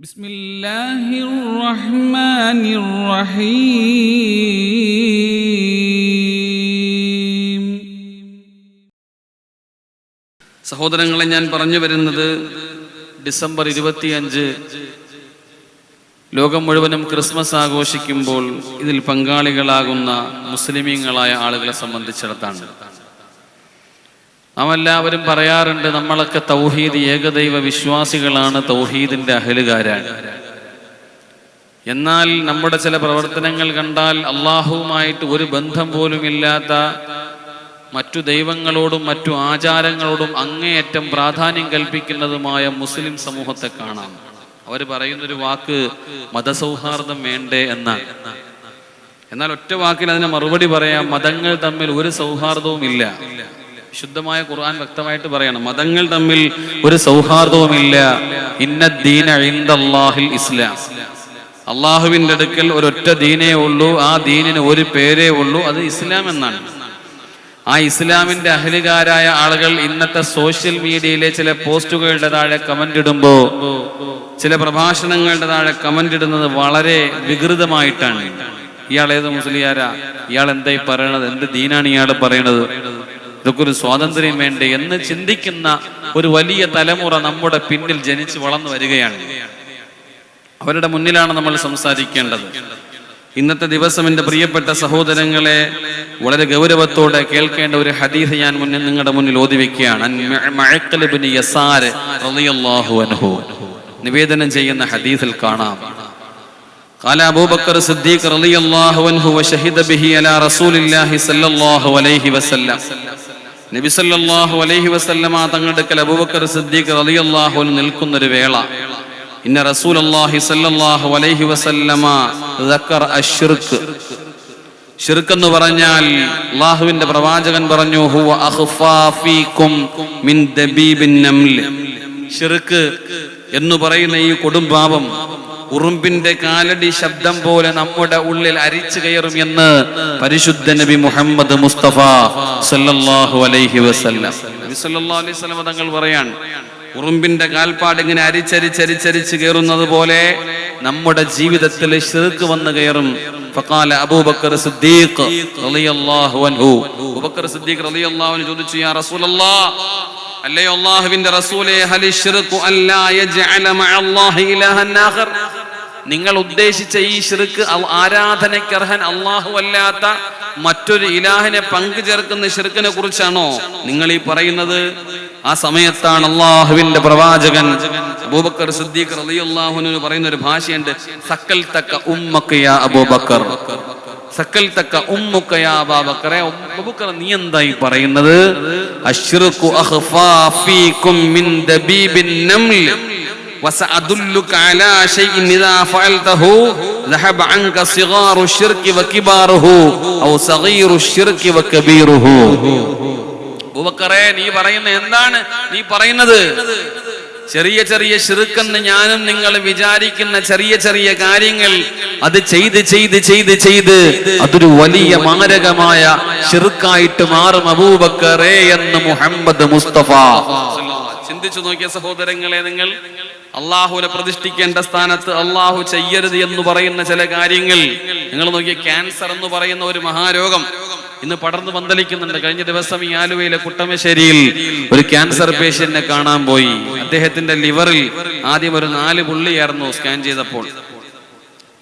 بسم الله الرحمن الرحيم സഹോദരങ്ങളെ ഞാൻ പറഞ്ഞു വരുന്നത് ഡിസംബർ ഇരുപത്തിയഞ്ച് ലോകം മുഴുവനും ക്രിസ്മസ് ആഘോഷിക്കുമ്പോൾ ഇതിൽ പങ്കാളികളാകുന്ന മുസ്ലിമീങ്ങളായ ആളുകളെ സംബന്ധിച്ചിടത്താണ് നാം എല്ലാവരും പറയാറുണ്ട് നമ്മളൊക്കെ തൗഹീദ് ഏകദൈവ വിശ്വാസികളാണ് തൗഹീദിന്റെ അഹലുകാരാണ്. എന്നാൽ നമ്മുടെ ചില പ്രവർത്തനങ്ങൾ കണ്ടാൽ അള്ളാഹുവുമായിട്ട് ഒരു ബന്ധം പോലും ഇല്ലാത്ത മറ്റു ദൈവങ്ങളോടും മറ്റു ആചാരങ്ങളോടും അങ്ങേയറ്റം പ്രാധാന്യം കൽപ്പിക്കുന്നതുമായ മുസ്ലിം സമൂഹത്തെ കാണാം. അവർ പറയുന്നൊരു വാക്ക് മതസൗഹാർദ്ദം വേണ്ടേ എന്ന. എന്നാൽ ഒറ്റ വാക്കിൽ അതിന് മറുപടി പറയാം മതങ്ങൾ തമ്മിൽ ഒരു സൗഹാർദ്ദവും ഇല്ല ശുദ്ധമായ ഖുർആൻ വ്യക്തമായിട്ട് പറയണം. മതങ്ങൾ തമ്മിൽ ഒരു സൗഹാർദ്ദവുമില്ല. ഇന്ന ദീന ഇൻദല്ലാഹിൽ ഇസ്ലാം. അള്ളാഹുവിന്റെ അടുക്കൽ ഒരൊറ്റ ദീനേ ഉള്ളൂ. ആ ദീനിന് ഒരു പേരേ ഉള്ളൂ. അത് ഇസ്ലാം എന്നാണ്. ആ ഇസ്ലാമിന്റെ അഹലുകാരായ ആളുകൾ ഇന്നത്തെ സോഷ്യൽ മീഡിയയിലെ ചില പോസ്റ്റുകളുടെ താഴെ കമന്റ് ഇടുമ്പോ ചില പ്രഭാഷണങ്ങളുടെ താഴെ കമന്റ് ഇടുന്നത് വളരെ വികൃതമായിട്ടാണ്. ഇയാൾ ഏത് മുസ്ലിയാരാ? ഇയാൾ എന്തായി പറയണത്? എന്ത് ദീനാണ് ഇയാൾ പറയണത്? ഇതൊക്കെ ഒരു സ്വാതന്ത്ര്യം വേണ്ടേ എന്ന് ചിന്തിക്കുന്ന ഒരു വലിയ തലമുറ നമ്മുടെ പിന്നിൽ ജനിച്ച് വളർന്നു വരികയാണ് അവരുടെ മുന്നിലാണ് നമ്മൾ സംസാരിക്കേണ്ടത് ഇന്നത്തെ ദിവസം എൻ്റെ പ്രിയപ്പെട്ട സഹോദരങ്ങളെ വളരെ ഗൗരവത്തോടെ കേൾക്കേണ്ട ഒരു ഹദീസ് ഞാൻ മുന്നിൽ നിങ്ങളുടെ മുന്നിൽ ഓതി വെക്കുകയാണ് അൻ മഅഖൽ ഇബ്നു യസാർ റളിയല്ലാഹു അൻഹു നിവേദനം ചെയ്യുന്ന ഹദീസിൽ കാണാം قال أبو بكر الصديق رضي الله عنه وشهد به على رسول الله صلى الله عليه وسلم നബി സല്ലല്ലാഹു അലൈഹി വസല്ലമ തങ്ങളുടെ കലബുബക്കർ അബൂബക്കർ സിദ്ദീഖ് അലി അള്ളാഹു നിൽക്കുന്നൊരു വേള. ഇന്ന റസൂലുള്ളാഹി സല്ലല്ലാഹു അലൈഹി വസല്ലമ അശ്ശിർക്ക്. ഷിർക്ക് എന്ന് പറഞ്ഞാൽ അള്ളാഹുവിന്റെ പ്രവാചകൻ പറഞ്ഞു ഹുവ അഖ്ഫാ ഫീകും മിൻ ദബീബിൻ നംൽ. ഷിർക്ക് എന്ന് പറയുന്ന ഈ കൊടുംപാപം ഉറുമ്പിന്റെ കാലടി ശബ്ദം പോലെ നമ്മുടെ ഉള്ളിൽ അരിച്ചു കയറും എന്ന് പരിശുദ്ധ നബി മുഹമ്മദ് മുസ്തഫ സല്ലല്ലാഹു അലൈഹി വസല്ലം. നബി സല്ലല്ലാഹു അലൈഹി വസല്ലം തങ്ങൾ പറയാൻ ഉറുമ്പിന്റെ കാൽപ്പാട് ഇങ്ങനെ അരിച്ചരിച്ചരിച്ചരിച്ച് കയറുന്നത് പോലെ നമ്മുടെ ജീവിതത്തിൽ ശിർക്ക് വന്ന് കയറും. ഫഖാല അബൂബക്കർ സിദ്ദീഖ് റളിയല്ലാഹു അൻഹു. അബൂബക്കർ സിദ്ദീഖ് റളിയല്ലാഹു അൻഹു ചോദിച്ചു യാ റസൂലല്ലാഹ് അല്ലയോ അല്ലാഹുവിന്റെ റസൂലേ ഹലി ഷിർക്കു അല്ലാ യജ്അല മഅല്ലാഹി ഇലാഹൻ ആഖർ? നിങ്ങൾ ഉദ്ദേശിച്ച ഈ ഷിർക്ക് ആരാധനയ്ക്കർഹൻ അള്ളാഹു അല്ലാത്ത മറ്റൊരു ഇലാഹിനെ പങ്കു ചേർക്കുന്ന ഷിർക്കിനെ കുറിച്ചാണോ നിങ്ങൾ ഈ പറയുന്നത്? ആ സമയത്താണ് അള്ളാഹുവിന്റെ പ്രവാചകൻ അബൂബക്കർ സിദ്ദീഖ് റളിയല്ലാഹുവിന് പറയുന്ന ഒരു ഭാഷയുണ്ട് സക്കൽ തക്ക ഉമ്മക്കയ അബൂബക്കർ. സക്കൽ തക്ക ഉമ്മുക്കയാ അബൂബക്കറെ അബൂബക്കർ നീ എന്തായി പറയുന്നത്? അശ്റുഖു അഖ്ഫാ ഫീകും മിൻ ദബീബിൻ നംൽ. وسأدلك على شيء إذا فعلته ذهب عنك صغار الشرك وكباره أو صغير الشرك وكبيره അബൂബക്കറെ നീ പറയുന്ന എന്താണ് നീ പറയുന്നത് ചെറിയ ചെറിയ ഷിറുക്കെന്ന് ഞാനും നിങ്ങൾ വിചാരിക്കുന്ന ചെറിയ ചെറിയ കാര്യങ്ങൾ അത് ചെയ്ത് ചെയ്ത് ചെയ്ത് ചെയ്ത് അതൊരു വലിയ മാരകമായ ഷിറുക്കായിട്ട് മാറും അബൂബക്കറേ എന്ന് മുഹമ്മദ് മുസ്തഫ ചിന്തിച്ചു നോക്കിയ സഹോദരങ്ങളെ നിങ്ങൾ അള്ളാഹുവിനെ പ്രതിഷ്ഠിക്കേണ്ട സ്ഥാനത്ത് അള്ളാഹു ചെയ്യരുത് എന്ന് പറയുന്ന ചില കാര്യങ്ങൾ. നിങ്ങൾ നോക്കിയ ക്യാൻസർ എന്ന് പറയുന്ന ഒരു മഹാരോഗം ഇന്ന് പടർന്നു പന്തലിക്കുന്നുണ്ട്. കഴിഞ്ഞ ദിവസം ഈ ആലുവയിലെ കുട്ടമശ്ശേരിയിൽ ഒരു ക്യാൻസർ പേഷ്യന്റിനെ കാണാൻ പോയി. അദ്ദേഹത്തിന്റെ ലിവറിൽ ആദ്യം ഒരു നാല് പുള്ളിയായിരുന്നു സ്കാൻ ചെയ്തപ്പോൾ.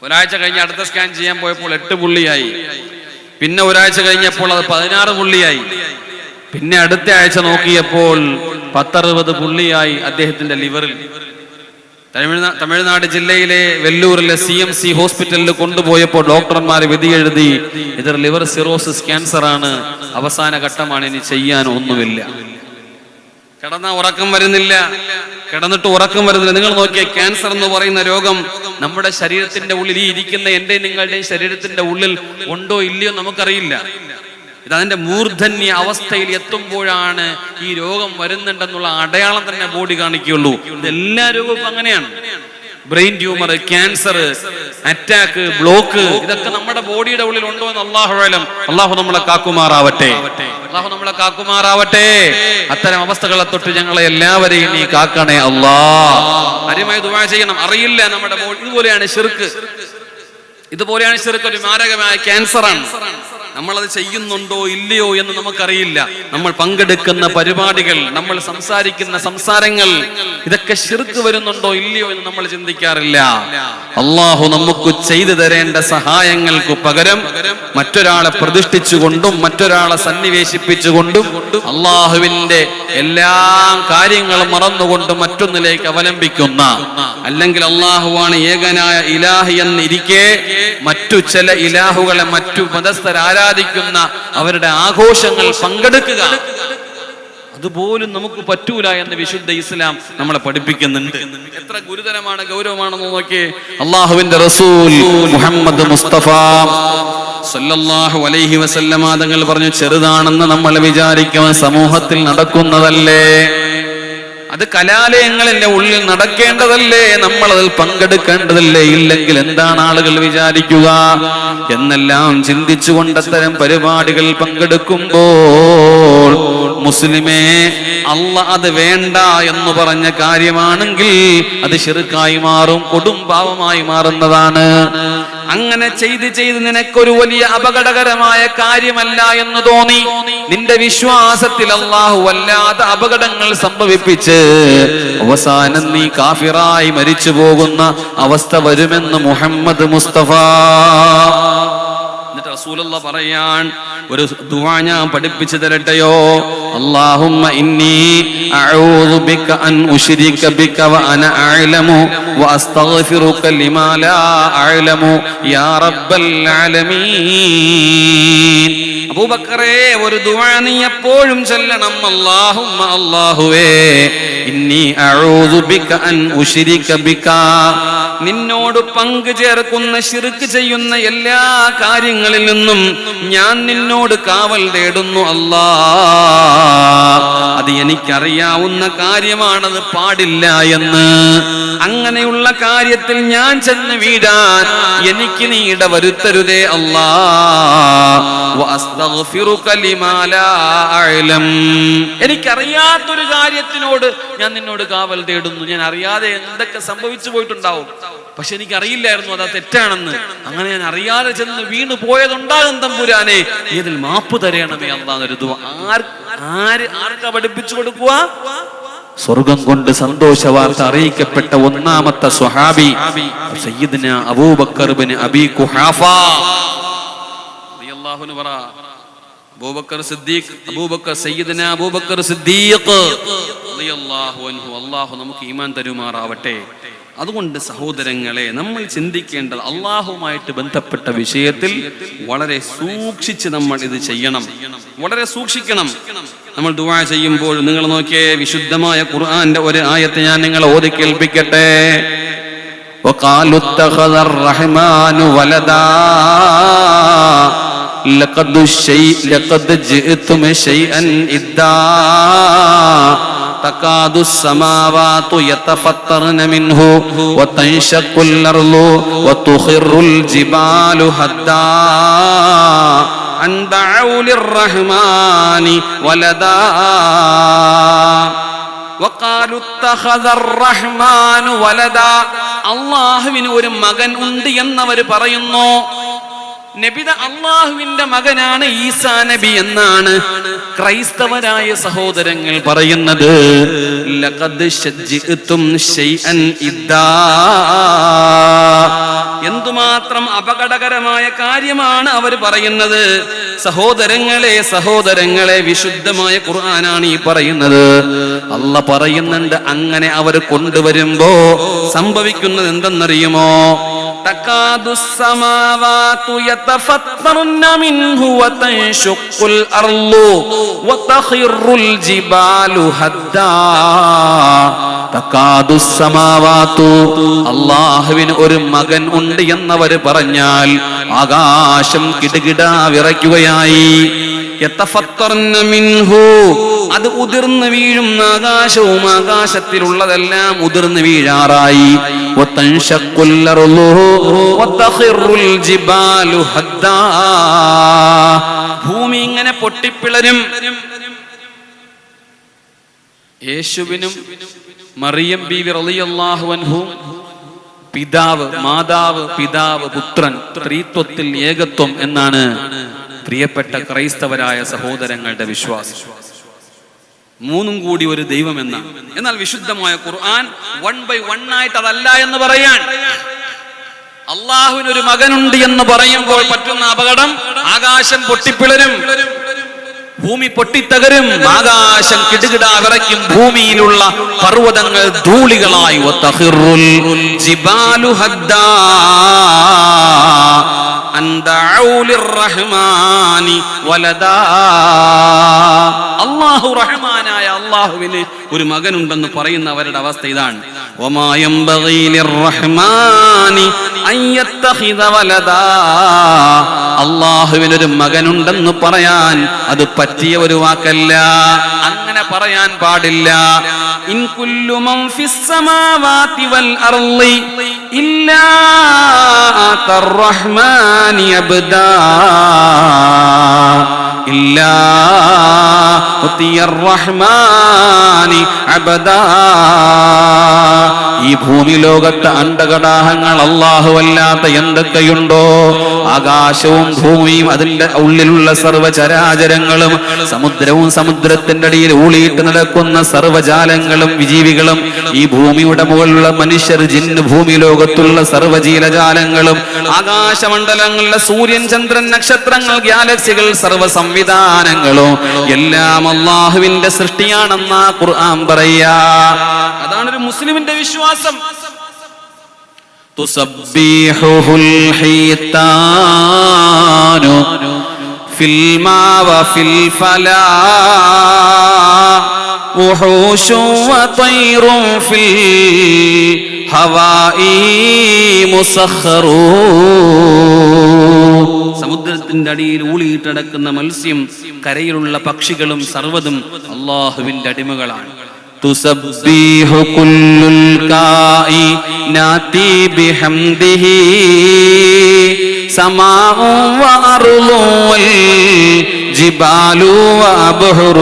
ഒരാഴ്ച കഴിഞ്ഞ് അടുത്ത സ്കാൻ ചെയ്യാൻ പോയപ്പോൾ എട്ട് പുള്ളിയായി. പിന്നെ ഒരാഴ്ച കഴിഞ്ഞപ്പോൾ അത് പതിനാറ് പുള്ളിയായി. പിന്നെ അടുത്ത ആഴ്ച നോക്കിയപ്പോൾ പത്തറുപത് പുള്ളിയായി അദ്ദേഹത്തിന്റെ ലിവറിൽ. തമിഴ്നാ തമിഴ്നാട് ജില്ലയിലെ വെല്ലൂരിലെ സി എം സി ഹോസ്പിറ്റലിൽ കൊണ്ടുപോയപ്പോൾ ഡോക്ടർമാർ വിധി എഴുതി ഇത് ലിവർ സിറോസിസ് ക്യാൻസർ ആണ് അവസാന ഘട്ടമാണ് ഇനി ചെയ്യാൻ ഒന്നുമില്ല. കിടന്ന ഉറക്കം വരുന്നില്ല. കിടന്നിട്ട് ഉറക്കം വരുന്നില്ല. നിങ്ങൾ നോക്കിയ ക്യാൻസർ എന്ന് പറയുന്ന രോഗം നമ്മുടെ ശരീരത്തിന്റെ ഉള്ളിൽ ഈ ഇരിക്കുന്ന എന്റെ നിങ്ങളുടെയും ശരീരത്തിന്റെ ഉള്ളിൽ ഉണ്ടോ ഇല്ലയോ നമുക്കറിയില്ല. ഇത് അതിന്റെ മൂർധന്യ അവസ്ഥയിൽ എത്തുമ്പോഴാണ് ഈ രോഗം വരുന്നുണ്ടെന്നുള്ള അടയാളം തന്നെ ബോഡി കാണിക്കുള്ളൂ ഇത് എല്ലാ രോഗവും അങ്ങനെയാണ്. Brain tumour cancer attack block ഇതൊക്കെ നമ്മുടെ ബോഡിയുടെ ഉള്ളിൽ ഉണ്ടോ എന്ന് അള്ളാഹു അള്ളാഹു നമ്മളെ കാക്കുമാറാവട്ടെ. അള്ളാഹു നമ്മളെ കാക്കുമാറാവട്ടെ. അത്തരം അവസ്ഥകളെ തൊട്ട് ഞങ്ങളെ എല്ലാവരെയും നീ കാക്കണേ അള്ളാ കാര്യമായി ദുആ ചെയ്യണം. അറിയില്ല നമ്മുടെ ബോഡി ഇതുപോലെയാണ് ഷിർക്ക് ഇതുപോലെയാണ് ഷിർക്ക് ഒരു മാരകമായ ക്യാൻസറാണ് നമ്മളത് ചെയ്യുന്നുണ്ടോ ഇല്ലയോ എന്ന് നമുക്കറിയില്ല. നമ്മൾ പങ്കെടുക്കുന്ന പരിപാടികൾ നമ്മൾ സംസാരിക്കുന്ന സംസാരങ്ങൾ ഇതൊക്കെ ശിർക്ക് വരുന്നുണ്ടോ ഇല്ലയോ എന്ന് നമ്മൾ ചിന്തിക്കാറില്ല. അള്ളാഹു നമുക്ക് ചെയ്തു തരേണ്ട സഹായങ്ങൾക്ക് പകരം മറ്റൊരാളെ പ്രതിഷ്ഠിച്ചുകൊണ്ടും മറ്റൊരാളെ സന്നിവേശിപ്പിച്ചുകൊണ്ടും അള്ളാഹുവിന്റെ എല്ലാ കാര്യങ്ങളും മറന്നുകൊണ്ട് മറ്റൊന്നിലേക്ക് അവലംബിക്കുന്ന അല്ലെങ്കിൽ അള്ളാഹുവാണ് ഏകനായ ഇലാഹി എന്നിരിക്കെ മറ്റു ചില ഇലാഹുകളെ മറ്റു മതസ്ഥർ ആരാധിക്കുന്ന അവരുടെ ആഘോഷങ്ങൾ പങ്കെടുക്കുക. അതുപോലും നമുക്ക് പറ്റൂല എന്ന് വിശുദ്ധ ഇസ്ലാം നമ്മളെ പഠിപ്പിക്കുന്നുണ്ട്. എത്ര ഗുരുതരമാണ് ഗൗരവമാണെന്ന് നോക്കി അള്ളാഹുവിന്റെ റസൂൽ മുഹമ്മദ് മുസ്തഫ സല്ലല്ലാഹു അലൈഹി വസല്ലമ തങ്ങൾ പറഞ്ഞു ചെറുതാണെന്ന് നമ്മൾ വിചാരിക്കുന്ന സമൂഹത്തിൽ നടക്കുന്നതല്ലേ? അത് കലാലയങ്ങളിന്റെ ഉള്ളിൽ നടക്കേണ്ടതല്ലേ? നമ്മൾ അതിൽ പങ്കെടുക്കേണ്ടതല്ലേ? ഇല്ലെങ്കിൽ എന്താണ് ആളുകൾ വിചാരിക്കുക? എന്നെല്ലാം ചിന്തിച്ചുകൊണ്ട് അത്തരം പരിപാടികൾ പങ്കെടുക്കുമ്പോൾ മുസ്ലിമേ അല്ല അത് വേണ്ട എന്ന് പറഞ്ഞ കാര്യമാണെങ്കിൽ അത് ചെറുക്കായി മാറും കൊടും പാവമായി മാറുന്നതാണ്. അങ്ങനെ ചെയ്ത് ചെയ്ത് നിനക്കൊരു വലിയ അപകടകരമായ കാര്യമല്ല എന്ന് തോന്നി. നിന്റെ വിശ്വാസത്തിൽ അള്ളാഹു വല്ലാത്ത അപകടങ്ങൾ സംഭവിപ്പിച്ച് അവസാനം നീ കാഫിറായി മരിച്ചു പോകുന്ന അവസ്ഥ വരുമെന്ന് മുഹമ്മദ് മുസ്തഫ. റസൂലുള്ള പറയാൻ ഒരു ദുആ ഞാൻ പഠിപ്പിച്ചു തരട്ടെയോ? അല്ലാഹുമ്മ ഇന്നി അഊദു ബിക അൻ ഉശ്രിക ബിക വ അന അഅലമു വ അസ്തഗ്ഫിറുക ലിമാ ലാ അഅലമു യാ റബ്ബൽ ആലമീൻ. അബൂബക്കറേ ഒരു ദുആ നീ എപ്പോഴും ചൊല്ലണം. അല്ലാഹുമ്മ അല്ലാഹുവേ ഇന്നി അഊദു ബിക അൻ ഉശ്രിക ബിക നിന്നോട് പങ്കു ചേർക്കുന്ന ശിർക്ക് ചെയ്യുന്ന എല്ലാ കാര്യങ്ങളിൽ നിന്നും ഞാൻ നിന്നോട് കാവൽ തേടുന്നു അല്ലാ. അത് എനിക്കറിയാവുന്ന കാര്യമാണത് പാടില്ല എന്ന്. അങ്ങനെയുള്ള കാര്യത്തിൽ ഞാൻ ചെന്ന് വീടാൻ എനിക്ക് നീ ഇടവരുത്തരുതേ അല്ലാ. വഅസ്തഗ്ഫിറുക ലിമാ ലാ അഅലം. എനിക്കറിയാത്തൊരു കാര്യത്തിനോട് ഞാൻ നിന്നോട് കാവൽ തേടുന്നു. ഞാൻ അറിയാതെ എന്തൊക്കെ സംഭവിച്ചു പോയിട്ടുണ്ടാവും. പക്ഷെ എനിക്ക് അറിയില്ലായിരുന്നു അത് തെറ്റാണെന്ന്. അങ്ങനെ ഞാൻ അറിയാതെ ചെന്ന് വീണ് പോയതുണ്ടാകും തമ്പുരാനെ. ഇതിൽ മാപ്പ് തരയണമേ അള്ളാന്നൊരു ദുആ. ആർ ആര് ആർക്കാ പഠിപ്പിച്ചു കൊടുക്കുക സ്വർഗം കൊണ്ട് സന്തോഷ വാർത്ത അറിയിക്കപ്പെട്ട ഒന്നാമത്തെ സ്വഹാബി സയ്യിദിന് Abu Bakr bin Abi Quhafa. Abu Bakr Siddiq Abu Bakr Abu Bakr Siddiq. അല്ലാഹു നമുക്ക് ഈമാൻ തരുമാറാവട്ടെ. അതുകൊണ്ട് സഹോദരങ്ങളെ നമ്മൾ ചിന്തിക്കേണ്ടത് അള്ളാഹുമായിട്ട് ബന്ധപ്പെട്ട വിഷയത്തിൽ വളരെ സൂക്ഷിച്ച് നമ്മൾ ഇത് ചെയ്യണം. വളരെ സൂക്ഷിക്കണം. നമ്മൾ ദുവാ ചെയ്യുമ്പോൾ നിങ്ങൾ നോക്കിയേ വിശുദ്ധമായ ഖുർആന്റെ ഒരു ആയത്തെ ഞാൻ നിങ്ങൾ ഓതി കേൾപ്പിക്കട്ടെ. ലഖദ് ലഖദ് ഇദ്ദാ. الشيء لقد جئتم شيئا إدا تكاد السماوات يتفطرن منه وتنشق الأرض وتخر الجبال هدا أن دعوا للرحمن ولدا വഖാലു ഇത്തഖദ അർറഹ്മാനു വലദാ. അള്ളാഹുവിന് ഒരു മകൻ ഉണ്ട് എന്നവർ പറയുന്നു നബിത അള്ളാഹുവിന്റെ മകനാണ് ഈസാ നബി എന്നാണ് ക്രൈസ്തവരായ സഹോദരങ്ങൾ പറയുന്നത്. എന്തുമാത്രം അപകടകരമായ കാര്യമാണ് അവർ പറയുന്നത്. സഹോദരങ്ങളെ സഹോദരങ്ങളെ വിശുദ്ധമായ ഖുർആനാണ് ഈ പറയുന്നത്. അല്ല പറയുന്നുണ്ട് അങ്ങനെ അവർ കൊണ്ടുവരുമ്പോ സംഭവിക്കുന്നത് എന്തെന്നറിയുമോ? തക്കാതുസമാവാതുയത്ത് السماوات يتفطرن منه وتنشق الأرض وتخر الجبال هدا تكاد السماوات അള്ളാഹുവിന് ഒരു മകൻ ഉണ്ട് എന്നവര് പറഞ്ഞാൽ ആകാശം കിടുകിട വിറയ്ക്കുകയായി യതഫത്തർന മിൻഹു അത് ഉതിർന്നു വീഴും ആകാശവും ആകാശത്തിലുള്ളതെല്ലാം ഉതിർന്നു വീഴാറായി. ഭൂമി ഇങ്ങനെ പൊട്ടിപ്പിളരും. യേശുവിനും മറിയം ബി റളിയല്ലാഹു അൻഹു പിതാവ് മാതാവ് പിതാവ് പുത്രൻ സ്ത്രീത്വത്തിൽ ഏകത്വം എന്നാണ് പ്രിയപ്പെട്ട ക്രൈസ്തവരായ സഹോദരങ്ങളുടെ വിശ്വാസം. മൂന്നും കൂടി ഒരു ദൈവമെന്ന എന്നാൽ വിശുദ്ധമായ ഖുർആൻ വൺ ബൈ വൺ ആയിട്ട് അതല്ല എന്ന് പറയാൻ. അള്ളാഹുവിനൊരു മകനുണ്ട് എന്ന് പറയുമ്പോൾ പറ്റുന്ന അപകടം ആകാശം പൊട്ടിപ്പിളരും. ഭൂമി പൊട്ടിത്തകരും ആകാശം കിടുകിടാ വിറയ്ക്കും ഭൂമിയിലുള്ള പർവതങ്ങൾ ധൂളികളായി. അല്ലാഹു റഹ്മാനായ അല്ലാഹുവിന് ഒരു മകനുണ്ടെന്ന് പറയുന്ന അവരുടെ അവസ്ഥ ഇതാണ്. അള്ളാഹുവിന് ഒരു മകനുണ്ടെന്ന് പറയാൻ അത് പറ്റിയ ഒരു വാക്കല്ല. അങ്ങനെ പറയാൻ പാടില്ല. ഇൻ കുല്ലു മൻ ഫിസ് വൽ അർളി ഇല്ലാ ഇല്ലാ أطي റഹ്മാനി عبدا ഈ ഭൂമി ലോകത്ത് അണ്ടകടാഹങ്ങൾ അല്ലാഹുവല്ലാത്ത എന്തൊക്കെയുണ്ടോ? ആകാശവും ഭൂമിയും അതിന്റെ ഉള്ളിലുള്ള സർവചരാചരങ്ങളും സമുദ്രവും സമുദ്രത്തിന്റെ അടിയിൽ ഊളിയിട്ട് നടക്കുന്ന സർവജാലങ്ങളും വിജീവികളും ഈ ഭൂമിയുടെ മുകളിലുള്ള മനുഷ്യർ ജിന്ന് ഭൂമി ലോകത്തുള്ള സർവജീലജാലങ്ങളും ആകാശമണ്ഡലങ്ങളിലെ സൂര്യൻ ചന്ദ്രൻ നക്ഷത്രങ്ങൾ ഗ്യാലക്സികൾ സർവ സംവിധാനങ്ങളും എല്ലാം അള്ളാഹുവിന്റെ സൃഷ്ടിയാണെന്ന ഖുർആൻ പറയാ. അതാണ് ഒരു മുസ്ലിമിന്റെ വിശ്വാസം. തുസബ്ബീഹുൽ ഹീത്താനു في الماء وفي الفلا وحوش وطير في الهواء مسخرون സമുദ്രത്തിന്റെ അടിയിൽ ഊളിയിട്ടടക്കുന്ന മത്സ്യം കരയിലുള്ള പക്ഷികളും സർവ്വതും അള്ളാഹുവിന്റെ അടിമകളാണ് تسبح كل الكائنات بحمده سماء وأرض والجبال وأبحر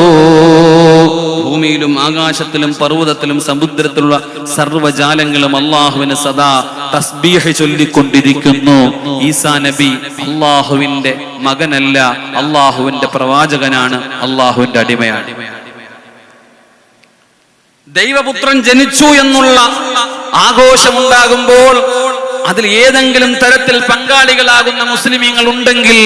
ഭൂമിയിലും ആകാശത്തിലും പർവ്വതത്തിലും സമുദ്രത്തിലുള്ള സർവ്വജാലങ്ങളും അള്ളാഹുവിന് സദാ തസ്ബീഹ് ചൊല്ലിക്കൊണ്ടിരിക്കുന്നു ഈസാ നബി അള്ളാഹുവിന്റെ മകനല്ല അള്ളാഹുവിന്റെ പ്രവാചകനാണ് അള്ളാഹുവിന്റെ അടിമയാണ് ദൈവപുത്രൻ ജനിച്ചു എന്നുള്ള ആഘോഷമുണ്ടാകുമ്പോൾ അതിൽ ഏതെങ്കിലും തരത്തിൽ പങ്കാളികളാകുന്ന മുസ്ലിമീങ്ങൾ ഉണ്ടെങ്കിൽ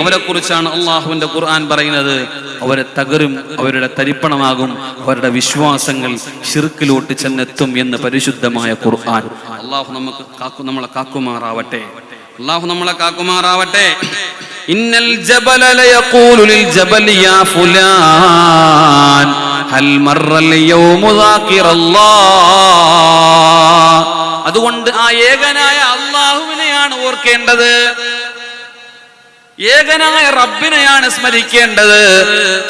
അവരെ കുറിച്ചാണ് അള്ളാഹുവിന്റെ ഖുർആൻ പറയുന്നത്. അവരെ തകരും അവരുടെ തരിപ്പണമാകും അവരുടെ വിശ്വാസങ്ങൾ ഷിർക്കിലോട്ട് ചെന്നെത്തും എന്ന് പരിശുദ്ധമായ ഖുർആൻ. അള്ളാഹു നമുക്ക് കാക്കു നമ്മളെ കാക്കുമാറാവട്ടെ. അള്ളാഹു നമ്മളെ കാക്കുമാറാവട്ടെ. ഇന്നൽ ഹൽ മറൽ യൗമു ദാകിറല്ലാഹ് അതുകൊണ്ട് ആ ഏകനായ അള്ളാഹുവിനെയാണ് ഓർക്കേണ്ടത്. ഏകനായ റബ്ബിനെയാണ് സ്മരിക്കേണ്ടത്.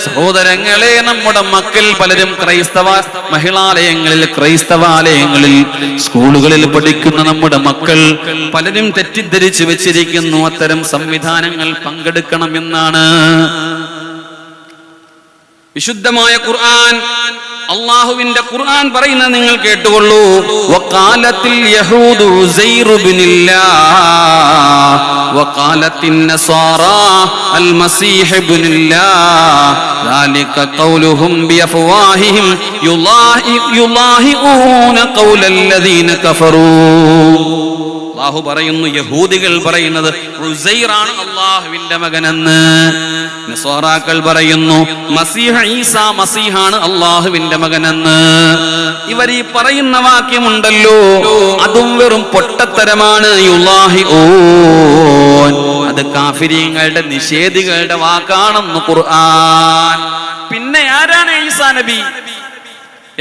സഹോദരങ്ങളെ നമ്മുടെ മക്കൾ പലരും ക്രൈസ്തവ മഹിളാലയങ്ങളിൽ ക്രൈസ്തവാലയങ്ങളിൽ സ്കൂളുകളിൽ പഠിക്കുന്ന നമ്മുടെ മക്കൾ പലരും തെറ്റിദ്ധരിച്ചു വെച്ചിരിക്കുന്നു. അത്തരം സംവിധാനങ്ങൾ പങ്കെടുക്കണമെന്നാണ്. വിശുദ്ധമായ ഖുർആൻ അള്ളാഹുവിന്റെ ഖുർആൻ പറയുന്നത് നിങ്ങൾ കേട്ടുകൊള്ളൂ വഖാലത്തിൽ യഹൂദു ഉസൈർ ഇബ്നില്ലാഹ് വഖാലത്തിൻ നസാറാ അൽ മസീഹ് ഇബ്നില്ലാഹ് ذلك قولهم بأفواههم يضاهئ- يضاهئون قول الذين كفروا അള്ളാഹു പറയുന്നു യഹൂദികൾ പറയുന്നത് റുസൈറാണ് അള്ളാഹുവിന്റെ മകനെന്ന്. നസ്വാറാക്കൾ പറയുന്നു മസീഹ ഈസ മസീഹാണ് അള്ളാഹുവിന്റെ മകനെന്ന്. ഇവർ ഈ പറയുന്ന വാക്യമുണ്ടല്ലോ അതും വെറും പൊട്ടത്തരമാണ്. യുലാഹി ഓൻ അത് കാഫിര്യങ്ങളുടെ നിഷേധികളുടെ വാക്കാണെന്ന് ഖുർആൻ. പിന്നെ ആരാണ് ഈസാ നബി?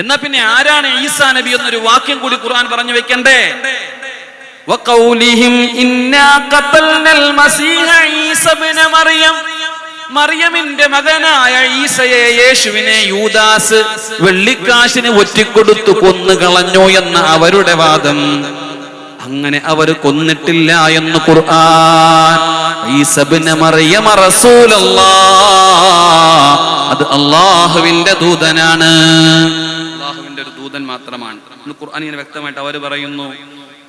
എന്നാ പിന്നെ ആരാണ് ഈസാ നബി എന്നൊരു വാക്യം കൂടി ഖുർആൻ പറഞ്ഞു വെക്കണ്ടേ? وقولهم إنا قتلنا المسيح عيسى ابن مريم മറിയമിന്റെ മകനായ ഈസയെ യേശുവിനെ യൂദാസ് വെള്ളിക്കാശിന് ഒറ്റിക്കൊടുത്തു കൊന്നു കളഞ്ഞു എന്ന അവരുടെ വാദം അങ്ങനെ അവർ കൊന്നിട്ടില്ല എന്ന് ഖുർആൻ ഈസബിന് മറിയമ റസൂലല്ലാ അത് അള്ളാഹുവിന്റെ ദൂതനാണ് അള്ളാഹുവിന്റെ ഒരു ദൂതൻ മാത്രമാണ് ഇന്ന് ഖുർആൻ ഇങ്ങനെ വ്യക്തമായിട്ട് അവർ പറയുന്നു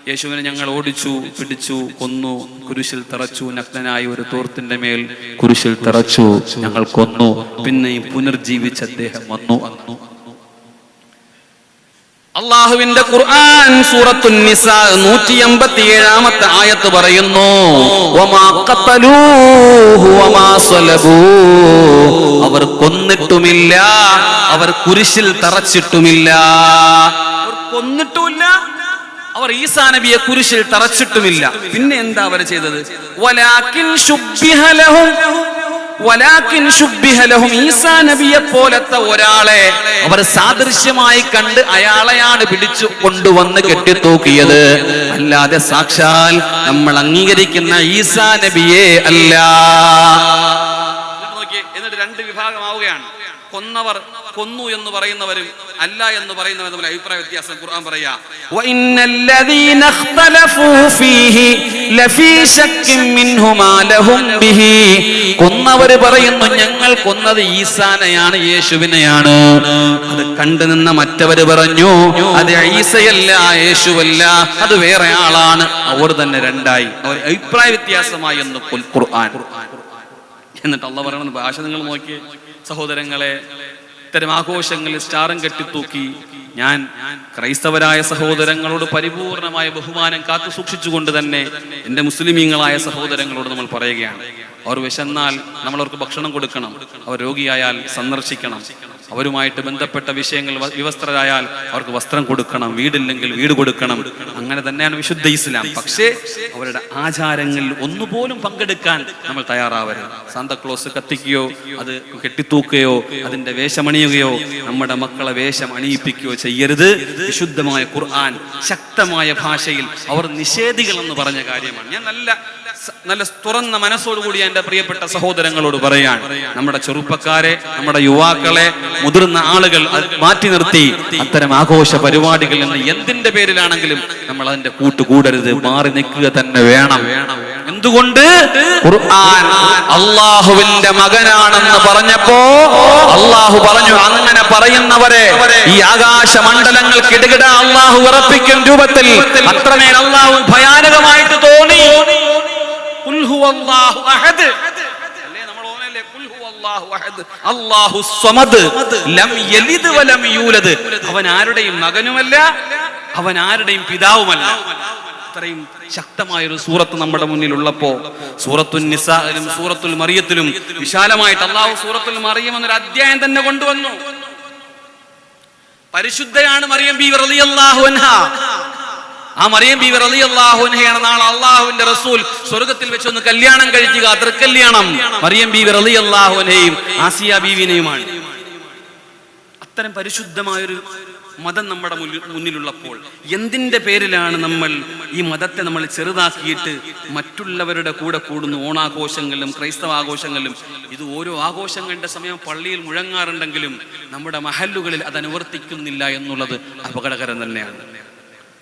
യേശുവിനെ ഞങ്ങൾ ഓടിച്ചു പിടിച്ചു കൊന്നു കുരിശിൽ തറച്ചു നഗ്നനായ ഒരു തോർത്തിന്റെ മേൽ കുരിശിൽ തറച്ചു ഞങ്ങൾ കൊന്നു പിന്നെ പുനർജീവിച്ച അദ്ദേഹം വന്നു. അള്ളാഹുവിന്റെ ഖുർആൻ സൂറത്തുൻ നിസാ നൂറ്റി എൺപത്തി ഏഴാമത്തെ ആയത്ത് പറയുന്നു അവർ കൊന്നിട്ടുമില്ല അവർ കുരിശിൽ തറച്ചിട്ടുമില്ല. കൊന്നിട്ടുമില്ല അവർ ഈസാ നബിയെ കുരിശിൽ തറച്ചിട്ടുമില്ല. പിന്നെ എന്താ അവർ ചെയ്തത്? ഈസാ നബിയെ പോലത്തെ ഒരാളെ അവർ സാദൃശ്യമായി കണ്ട് അയാളെയാണ് പിടിച്ചു കൊണ്ടുവന്ന് കെട്ടിത്തൂക്കിയത്. അല്ലാതെ സാക്ഷാൽ നമ്മൾ അംഗീകരിക്കുന്ന ഈസാ നബിയെ അല്ല. എന്നിട്ട് രണ്ട് വിഭാഗമാവുകയാണ്. കൊന്നവർ കൊന്നു എന്ന് പറയുന്നവരും അല്ല എന്ന് പറയുന്നവരും തമ്മിൽ അഭിപ്രായ വ്യത്യാസം ഖുർആൻ പറയാ. കൊന്നവർ പറയുന്നു ഞങ്ങൾ കൊന്നത് ഈസാനെയാണ് യേശുവിനെയാണ്. അത് കണ്ടു നിന്ന മറ്റവര് പറഞ്ഞു അത് ഈസയല്ല യേശുവല്ല അത് വേറെ ആളാണ്. അവർ തന്നെ രണ്ടായി. അവർ അഭിപ്രായ വ്യത്യാസമായി എന്ന് ഖുർആൻ. എന്നിട്ട് അള്ള പറയണത് ഭാഷ നിങ്ങൾ നോക്കിയേ. സഹോദരങ്ങളെ ഇത്തരം ആഘോഷങ്ങളിൽ സ്റ്റാറും കെട്ടിത്തൂക്കി ഞാൻ ക്രൈസ്തവരായ സഹോദരങ്ങളോട് പരിപൂർണമായ ബഹുമാനം കാത്തു സൂക്ഷിച്ചുകൊണ്ട് തന്നെ എന്റെ മുസ്ലിമീങ്ങളായ സഹോദരങ്ങളോട് നമ്മൾ പറയുകയാണ്. അവർ വിശന്നാൽ നമ്മൾ അവർക്ക് ഭക്ഷണം കൊടുക്കണം. അവർ രോഗിയായാൽ സന്ദർശിക്കണം. അവരുമായിട്ട് ബന്ധപ്പെട്ട വിഷയങ്ങൾ വിവസ്ത്രരായാൽ അവർക്ക് വസ്ത്രം കൊടുക്കണം വീടില്ലെങ്കിൽ വീട് കൊടുക്കണം. അങ്ങനെ തന്നെയാണ് വിശുദ്ധ ഇസ്ലാം. പക്ഷേ അവരുടെ ആചാരങ്ങളിൽ ഒന്നുപോലും പങ്കെടുക്കാൻ നമ്മൾ തയ്യാറാവരുത്. സാന്തക്ലോസ് കത്തിക്കുകയോ അത് കെട്ടിത്തൂക്കുകയോ അതിന്റെ വേഷമണിയുകയോ നമ്മുടെ മക്കളെ വേഷം അണിയിപ്പിക്കുകയോ ചെയ്യരുത്. വിശുദ്ധമായ ഖുർആൻ ശക്തമായ ഭാഷയിൽ അവർ നിഷേധികൾ എന്ന് പറഞ്ഞ കാര്യമാണ്. ഞാൻ നല്ല നല്ല തുറന്ന മനസ്സോടുകൂടി എന്റെ പ്രിയപ്പെട്ട സഹോദരങ്ങളോട് പറയാൻ നമ്മുടെ ചെറുപ്പക്കാരെ നമ്മുടെ യുവാക്കളെ മുതിർന്ന ആളുകൾ മാറ്റി നിർത്തി. അത്തരം ആഘോഷ പരിപാടികൾ എന്ന് എന്തിന്റെ പേരിലാണെങ്കിലും നമ്മൾ അതിന്റെ കൂട്ടുകൂടരുത്. മാറി നിൽക്കുക തന്നെ വേണം. എന്തുകൊണ്ട്? ഖുർആൻ അള്ളാഹുവിന്റെ മകനാണെന്ന് പറഞ്ഞപ്പോ അള്ളാഹു പറഞ്ഞു അങ്ങനെ പറയുന്നവരെ ഈ ആകാശ മണ്ഡലങ്ങൾ കിടുകിട അള്ളാഹു ഉറപ്പിക്കും രൂപത്തിൽ. അത്രമേൽ അള്ളാഹു ഭയാനകമായിട്ട് തോന്നി. അവൻ ആരുടെയും മകനുമല്ല അവൻ ആരുടെയും പിതാവുമല്ല. ഇത്രയും ശക്തമായ ഒരു സൂറത്ത് നമ്മുടെ മുന്നിൽ ഉള്ളപ്പോ സൂറത്തുൽ നിസായിലും സൂറത്തുൽ മറിയത്തിലും വിശാലമായിട്ട് അള്ളാഹു സൂറത്തുൽ മറിയം എന്നൊരു അധ്യായം തന്നെ കൊണ്ടുവന്നു. പരിശുദ്ധയാണ് മറിയം ബി അൻഹ. ആ മറിയം ബീവി റളിയല്ലാഹു അള്ളാഹുനെയാണ് നാളെ അള്ളാഹുവിന്റെ റസൂൽ സ്വർഗത്തിൽ വെച്ചൊന്ന് കല്യാണം കഴിക്കുക തൃക്കല്യാണം. മറിയം ബീവി റളിയല്ലാഹു അള്ളാഹുനെയും ആസിയ ബീവിനെയുമാണ്. അത്തരം പരിശുദ്ധമായൊരു മതം നമ്മുടെ മുന്നിലുള്ളപ്പോൾ എന്തിന്റെ പേരിലാണ് നമ്മൾ ഈ മതത്തെ നമ്മൾ ചെറുതാക്കിയിട്ട് മറ്റുള്ളവരുടെ കൂടെ കൂടുന്നു ഓണാഘോഷങ്ങളിലും ക്രൈസ്തവ ആഘോഷങ്ങളിലും ഇത് ഓരോ ആഘോഷങ്ങളുടെ സമയം പള്ളിയിൽ മുഴങ്ങാറുണ്ടെങ്കിലും നമ്മുടെ മഹല്ലുകളിൽ അത് അനുവർത്തിക്കുന്നില്ല എന്നുള്ളത് അപകടകരം തന്നെയാണ്.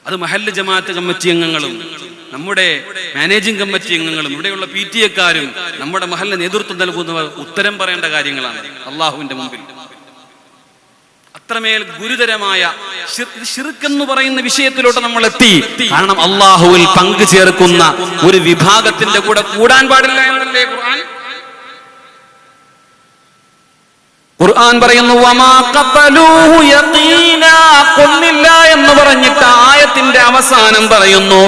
അത് മഹല്ല് ജമാഅത്ത് കമ്മിറ്റി അംഗങ്ങളും നമ്മുടെ മാനേജിംഗ് കമ്മിറ്റി അംഗങ്ങളും ഇവിടെയുള്ള പി ടി എക്കാരും നമ്മുടെ മഹല്ല് നേതൃത്വം നൽകുന്നവർ ഉത്തരം പറയേണ്ട കാര്യങ്ങളാണ് അള്ളാഹുവിന്റെ മുമ്പിൽ. അത്രമേൽ ഗുരുതരമായ എന്ന് പറയുന്ന വിഷയത്തിലോട്ട് നമ്മൾ എത്തി കാരണം അള്ളാഹുവിൽ പങ്കു ചേർക്കുന്ന ഒരു വിഭാഗത്തിന്റെ കൂടെ കൂടാൻ പാടില്ല എന്നല്ലേ ഖുർആൻ? ഖുർആൻ പറയുന്നു അവസാനം പറയുന്നു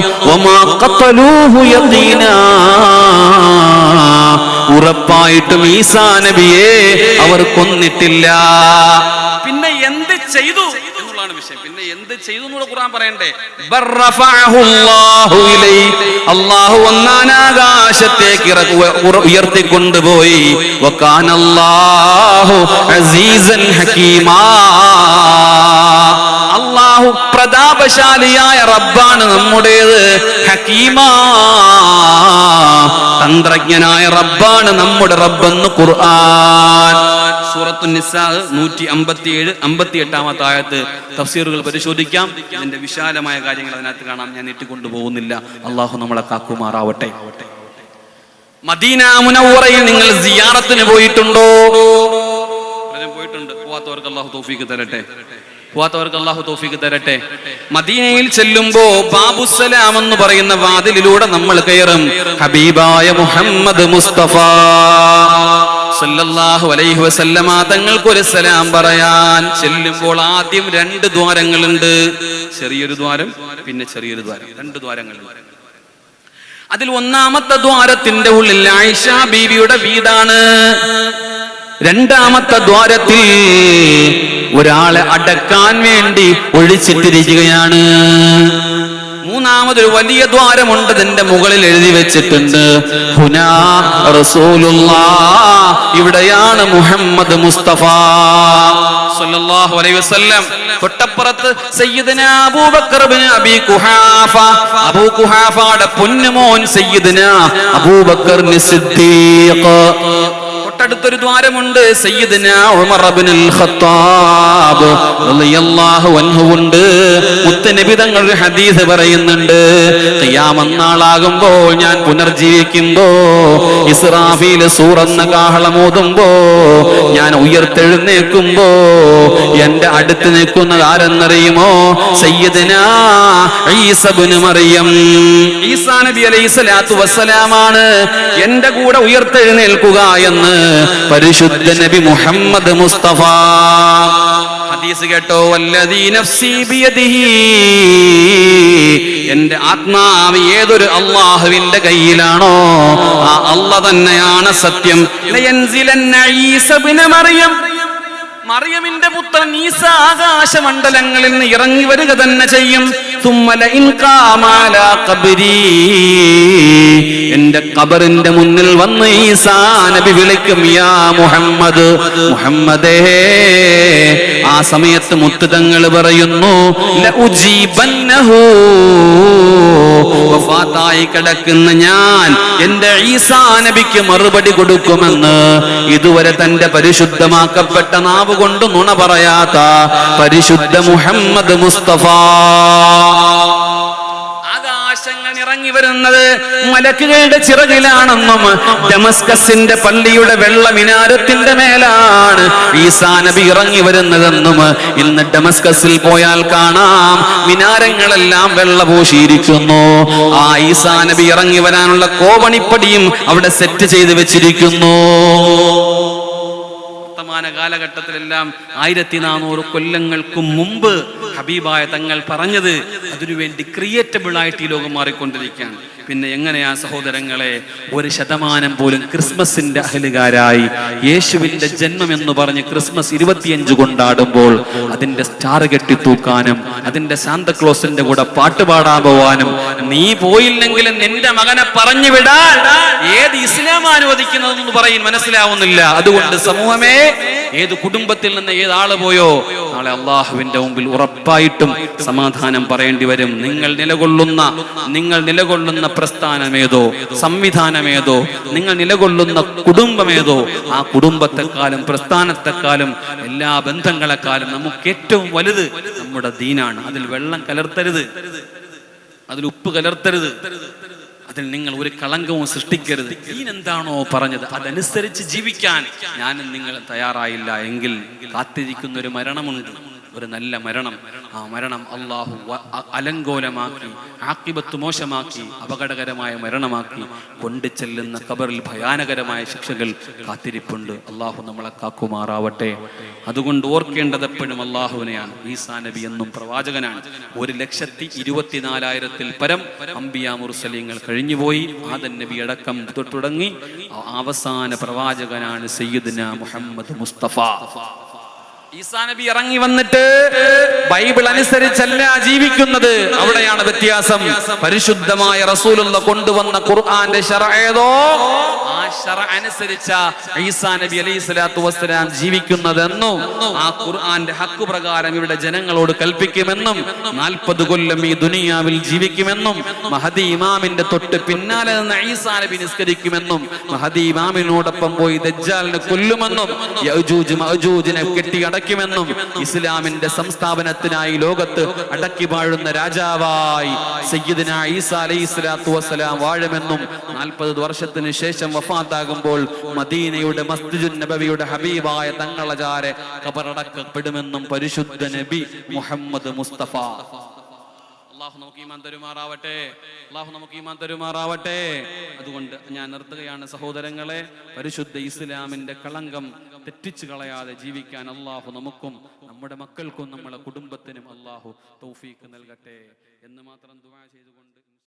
ഉറപ്പായിട്ടും ഈസാ നബിയെ അവർ കൊന്നിട്ടില്ല. പിന്നെ എന്ത് ചെയ്തു? എന്നുള്ളതാണ് വിഷയം. പിന്നെ എന്ത് ചെയ്തു എന്നുള്ള ഖുർആൻ പറയണ്ടേ? അള്ളാഹു ഒന്നാനാകാശത്തേക്ക് അസീസൻ ഹക്കീമാ. അള്ളാഹു പ്രതാപശാലിയായ റബ്ബാണ് നമ്മുടേത്. ഹക്കീമാ. തന്ത്രജ്ഞനായ റബ്ബാണ് നമ്മുടെ റബ്ബെന്ന് ഖുർആൻ. സൂറത്തു നിസാ നൂറ്റി അമ്പത്തി ഏഴ് അമ്പത്തി എട്ടാമത്തെ ആയത്ത്. തഫ്സീറുകൾ പരിശോധിക്കാം. ഇതിന്റെ വിശാലമായ കാര്യങ്ങൾ അതിനകത്ത് കാണാം. ഞാൻ നീട്ടിക്കൊണ്ടു പോകുന്നില്ല അള്ളാഹു നമ്മളെ കാക്കുമാറാവട്ടെ. മദീന മുനവറയിൽ നിങ്ങൾ സിയാറത്തിന് പോയിട്ടുണ്ടോ? പോയിട്ടുണ്ട്. പോവാത്തവർക്ക് അള്ളാഹു തോഫീക്ക് തരട്ടെ. പോവാത്തവർക്ക് അള്ളാഹു തോഫീക്ക് തരട്ടെ. മദീനയിൽ ചെല്ലുമ്പോ ബാബുസലാം എന്ന് പറയുന്ന വാതിലിലൂടെ നമ്മൾ കയറും. ഹബീബായ മുഹമ്മദ് മുസ്തഫ. സല്ലല്ലാഹു അലൈഹി വസല്ലമ തങ്ങൾക്ക് ഒരു സലാം പറയാൻ ചെല്ലുമ്പോൾ ആദ്യം രണ്ട് ദ്വാരങ്ങളുണ്ട്. ചെറിയൊരു ദ്വാരം പിന്നെ ചെറിയൊരു ദ്വാരം. രണ്ട് ദ്വാരങ്ങളുണ്ട്. അതിൽ ഒന്നാമത്തെ ദ്വാരത്തിന്റെ ഉള്ളിൽ ആയിഷ ബീവിയുടെ വീടാണ്. രണ്ടാമത്തെ ദ്വാരത്തിൽ ഒരാളെ അടക്കാൻ വേണ്ടി ഒഴിച്ചിട്ടിരിക്കുകയാണ്. മൂന്നാമതൊരു വലിയ ദ്വാരമുണ്ട് അതിന്റെ മുകളിൽ എഴുതി വെച്ചിട്ടുണ്ട്. ഇവിടെയാണ് മുഹമ്മദ് മുസ്തഫ. സല്ലല്ലാഹു അബൂബക്കർ കുഹാഫ. അബൂ പൊന്നുമോൻ സയ്യിദന അബൂബക്കർ തൊട്ടടുത്തൊരു ദ്വാരമുണ്ട്. ഉണ്ട് മുത്തനബി തങ്ങൾ ഒരു ഹദീസ് പറയുന്നുണ്ട്. ഖിയാമം നാളാകുമ്പോൾ ഞാൻ പുനർജീവിക്കുമ്പോ ഇസ്രാഫീൽ സൂറന്ന കാഹളമോതുമ്പോ ഞാൻ ഉയർത്തെഴുന്നേൽക്കുമ്പോ എന്റെ അടുത്ത് നിൽക്കുന്നത് ആരെന്നറിയുമോ? സയ്യിദന ഈസ ഇബ്നു മറിയം. ഈസാ നബി അലൈഹി സ്വലാത്തു വസ്സലാമാണ് എന്റെ കൂടെ ഉയർത്തെഴുന്നേൽക്കുക എന്ന്. പരിശുദ്ധ നബി മുഹമ്മദ് മുസ്തഫ. ഹദീസ് കേട്ടോ വല്ലദീ നഫ്സി ബിയദിഹി. എന്റെ ആത്മാവ് ഏതൊരു അള്ളാഹുവിന്റെ കയ്യിലാണോ ആ അല്ല തന്നെയാണ് സത്യം. മറിയം. മറിയമിന്റെ പുത്രൻ ഈസ ആകാശമണ്ഡലങ്ങളിൽ നിന്ന് ഇറങ്ങി വരിക തന്നെ ചെയ്യും. എന്റെ കബറിന്റെ മുന്നിൽ വന്ന് ഈസാ നബി വിളിക്കും യാ മുഹമ്മദ് മുഹമ്മദേ. ആ സമയത്ത് മുത്തുതങ്ങൾ പറയുന്നു ായി കിടക്കുന്ന ഞാൻ എന്റെ ഈസാ നബിക്ക് മറുപടി കൊടുക്കുമെന്ന് ഇതുവരെ തന്റെ പരിശുദ്ധമാക്കപ്പെട്ട നാവ് കൊണ്ട് നുണ പറയാത്ത പരിശുദ്ധ മുഹമ്മദ് മുസ്തഫ. ഇറങ്ങി വരുന്നത് മലക്കുകളുടെ ചിറകിലാണെന്നും ഡമസ്കസിന്റെ പള്ളിയുടെ വെള്ള മിനാരത്തിന്റെ മേലാണ് ഈസാ നബി ഇറങ്ങി വരുന്നതെന്നും ഇന്ന് ഡമസ്കസിൽ പോയാൽ കാണാം മിനാരങ്ങളെല്ലാം വെള്ള പൂശിയിരിക്കുന്നു. ആ ഈസാ നബി ഇറങ്ങി വരാനുള്ള കോവണിപ്പടിയും അവിടെ സെറ്റ് ചെയ്ത് വെച്ചിരിക്കുന്നു. വർത്തമാന കാലഘട്ടത്തിലെല്ലാം ആയിരത്തി നാനൂറ് കൊല്ലങ്ങൾക്കും മുമ്പ് ഹബീബായ തങ്ങൾ പറഞ്ഞത് അതിനുവേണ്ടി ക്രിയേറ്റബിൾ ആയിട്ട് ഈ ലോകം മാറിക്കൊണ്ടിരിക്കുകയാണ്. പിന്നെ എങ്ങനെയാ സഹോദരങ്ങളെ ഒരു ശതമാനം പോലും ക്രിസ്മസിന്റെ അഹലുകാരായി യേശുവിന്റെ ജന്മം എന്ന് പറഞ്ഞ് ക്രിസ്മസ് ഇരുപത്തിയഞ്ച് കൊണ്ടാടുമ്പോൾ അതിന്റെ സ്റ്റാർ കെട്ടിത്തൂക്കാനും അതിന്റെ സാന്തക്ലോസിന്റെ കൂടെ പാട്ട് പാടാൻ പോവാനും നീ പോയില്ലെങ്കിലും നിന്റെ മകനെ പറഞ്ഞു വിടാൻ. ഏത് ഇസ്ലാം അനുവദിക്കുന്നതെന്ന് പറയും മനസ്സിലാവുന്നില്ല. അതുകൊണ്ട് സമൂഹമേ ഏത് കുടുംബത്തിൽ നിന്ന് ഏത് ആൾ പോയോ നാളെ അള്ളാഹുവിന്റെ മുമ്പിൽ ഉറപ്പായിട്ടും സമാധാനം പറയേണ്ടി വരും. നിങ്ങൾ നിലകൊള്ളുന്ന നിങ്ങൾ നിലകൊള്ളുന്ന പ്രസ്ഥാനമേതോ സംവിധാനമേതോ നിങ്ങൾ നിലകൊള്ളുന്ന കുടുംബമേതോ ആ കുടുംബത്തെക്കാളും പ്രസ്ഥാനത്തെക്കാളും എല്ലാ ബന്ധങ്ങളെക്കാളും നമുക്ക് ഏറ്റവും വലുത് നമ്മുടെ ദീനാണ്. അതിൽ വെള്ളം കലർത്തരുത്. അതിൽ ഉപ്പ് കലർത്തരുത്. അതിൽ നിങ്ങൾ ഒരു കളങ്കവും സൃഷ്ടിക്കരുത്. ഈ എന്താണോ പറഞ്ഞത്? അതനുസരിച്ച് ജീവിക്കാൻ. ഞാനും നിങ്ങൾ തയ്യാറായില്ല. എങ്കിൽ കാത്തിരിക്കുന്ന ഒരു മരണമുണ്ട്. ഒരു നല്ല മരണം. ആ മരണം അള്ളാഹു അലങ്കോലമാക്കി ആക്കിബത്ത് മോശമാക്കി അപകടകരമായ മരണമാക്കി കൊണ്ടു ചെല്ലുന്ന കബറിൽ ഭയാനകരമായ ശിക്ഷകൾ കാത്തിരിപ്പുണ്ട്. അള്ളാഹു നമ്മളെ കാക്കുമാറാവട്ടെ. അതുകൊണ്ട് ഓർക്കേണ്ടത് എപ്പോഴും അള്ളാഹുവിനെയാണ് ഈസാ നബി എന്നും പ്രവാചകനാണ്. ഒരു ലക്ഷത്തി ഇരുപത്തിനാലായിരത്തിൽ പരം അംബിയ മുർസലിങ്ങൾ കഴിഞ്ഞുപോയി. ആദൻ നബി അടക്കം തുടങ്ങി. അവസാന പ്രവാചകനാണ് സയ്യിദ്ന മുഹമ്മദ് മുസ്തഫ. ഈസാ നബി ഇറങ്ങി വന്നിട്ട് ബൈബിൾ അനുസരിച്ചല്ല ജീവിക്കുന്നത്. അവിടെയാണ് വ്യത്യാസം. പരിശുദ്ധമായ റസൂലുള്ള കൊണ്ടുവന്ന ഖുർആന്റെ ഏതോ? ആ ശറ അനുസരിച്ച ഈസാ നബി അലൈഹി സ്വലാത്തു വസ്സലാം ജീവിക്കുന്നതെന്നും ആ ഖുർആന്റെ ഹക്ക് പ്രകാരം ഇവിടെ ജനങ്ങളോട് കൽപ്പിക്കുമെന്നും നാൽപ്പത് കൊല്ലം ഈ ദുനിയാവിൽ ജീവിക്കുമെന്നും മഹദി ഇമാമിന്റെ തൊട്ട് പിന്നാലെ നിന്ന് ഈസാ നബി നിസ്കരിക്കുമെന്നും മഹദി ഇമാമിനോടൊപ്പം പോയി ദജ്ജാലിനെ കൊല്ലുമെന്നും യഅജൂജ് മഅജൂജിനെ കെട്ടി അടയ്ക്കുമെന്നും ഇസ്ലാമിന്റെ സംസ്ഥാപനത്തിനായി ലോകത്ത് അടക്കി വാഴുന്ന രാജാവായി സയ്യിദിന ഈസാ അലൈഹി സ്വലാത്തു വസ്സലാം വാഴുമെന്നും നാൽപ്പത് വർഷത്തിന് ശേഷം വഫാത്താകുമ്പോൾ മദീനയുടെ മസ്ജിദുൻ നബവിയുടെ ഹബീബായ തങ്ങളജാരെ കബറടക്കപ്പെടുമെന്നും പരിശുദ്ധ നബി മുഹമ്മദ് മുസ്തഫ. അള്ളാഹു നമുക്ക് ഈമാൻ തരുമാറാവട്ടെ. അള്ളാഹു നമുക്ക് ഈമാൻ തരുമാറാവട്ടെ. അതുകൊണ്ട് ഞാൻ നിർത്തുകയാണ് സഹോദരങ്ങളെ പരിശുദ്ധ ഇസ്ലാമിന്റെ കളങ്കം തെറ്റിച്ചു കളയാതെ ജീവിക്കാൻ അള്ളാഹു നമുക്കും നമ്മുടെ മക്കൾക്കും നമ്മുടെ കുടുംബത്തിനും അള്ളാഹു തൗഫീക്ക് നൽകട്ടെ എന്ന് മാത്രം ദുആ ചെയ്തുകൊണ്ട്